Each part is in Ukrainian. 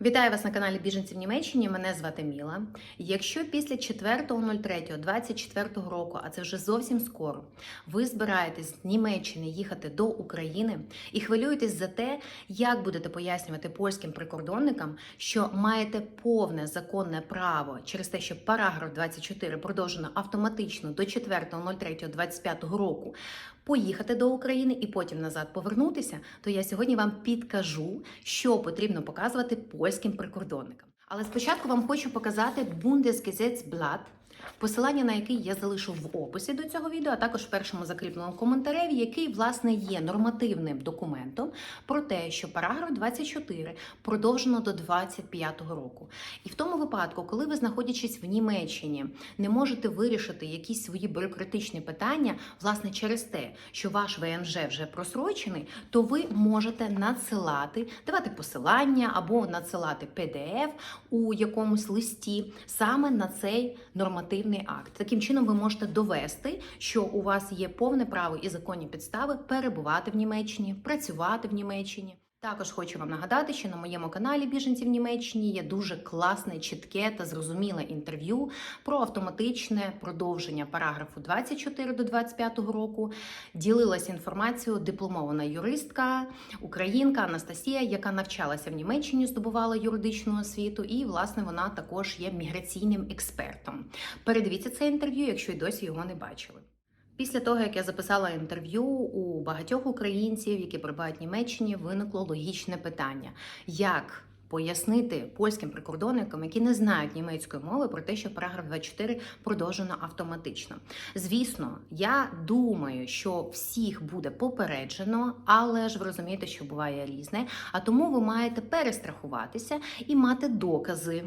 Вітаю вас на каналі Біженці в Німеччині. Мене звати Міла. Якщо після 4.03.24 року, а це вже зовсім скоро, ви збираєтесь з Німеччини їхати до України і хвилюєтесь за те, як будете пояснювати польським прикордонникам, що маєте повне законне право через те, що параграф 24 продовжено автоматично до 4.03.25 року поїхати до України і потім назад повернутися, то я сьогодні вам підкажу, що потрібно показувати польським прикордонникам. Але спочатку вам хочу показати Bundesgesetzblatt, посилання на який я залишу в описі до цього відео, а також в першому закріпленому коментареві, який власне є нормативним документом про те, що параграф 24 продовжено до 25-го року. І в тому випадку, коли ви знаходячись в Німеччині, не можете вирішити якісь свої бюрократичні питання, власне, через те, що ваш ВНЖ вже просрочений, то ви можете надсилати, давати посилання або надсилати PDF у якомусь листі саме на цей нормативний акт. Таким чином, ви можете довести, що у вас є повне право і законні підстави перебувати в Німеччині, працювати в Німеччині. Також хочу вам нагадати, що на моєму каналі Біженці в Німеччині є дуже класне, чітке та зрозуміле інтерв'ю про автоматичне продовження параграфу 24 до 25 року. Ділилася інформацією дипломована юристка, українка Анастасія, яка навчалася в Німеччині, здобувала юридичну освіту, і власне вона також є міграційним експертом. Передивіться це інтерв'ю, якщо й досі його не бачили. Після того, як я записала інтерв'ю у багатьох українців, які перебувають в Німеччині, виникло логічне питання: як пояснити польським прикордонникам, які не знають німецької мови, про те, що параграф 24 продовжено автоматично. Звісно, я думаю, що всіх буде попереджено, але ж ви розумієте, що буває різне. А тому ви маєте перестрахуватися і мати докази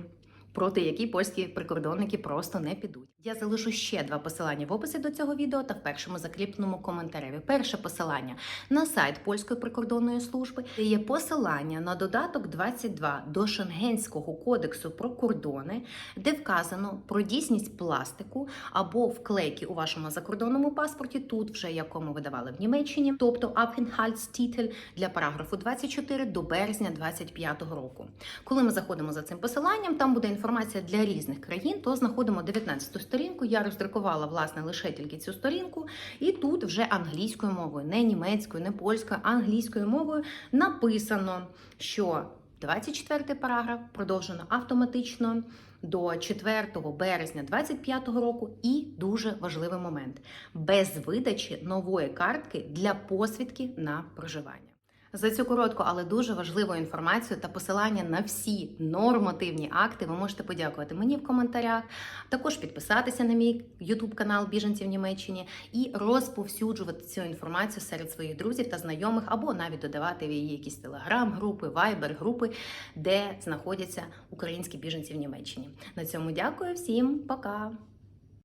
проти які польські прикордонники просто не підуть. Я залишу ще два посилання в описі до цього відео та в першому закріпленому коментареві. Перше посилання на сайт польської прикордонної служби де є посилання на додаток 22 до Шенгенського кодексу про кордони, де вказано про дійсність пластику або вклейки у вашому закордонному паспорті, тут вже якому видавали в Німеччині, тобто Aufenthaltstitel для параграфу 24 до березня 25 року. Коли ми заходимо за цим посиланням, там буде інформація для різних країн, то знаходимо 19-ту сторінку. Я роздрукувала власне лише тільки цю сторінку, і тут вже англійською мовою, не німецькою, не польською, а англійською мовою написано, що 24-й параграф продовжено автоматично. До 4 березня 2025 року, і дуже важливий момент без видачі нової картки для посвідки на проживання. За цю коротку, але дуже важливу інформацію та посилання на всі нормативні акти ви можете подякувати мені в коментарях, також підписатися на мій YouTube канал Біженці в Німеччині і розповсюджувати цю інформацію серед своїх друзів та знайомих, або навіть додавати в її якісь телеграм-групи, вайбер-групи, де знаходяться українські біженці в Німеччині. На цьому дякую всім, пока!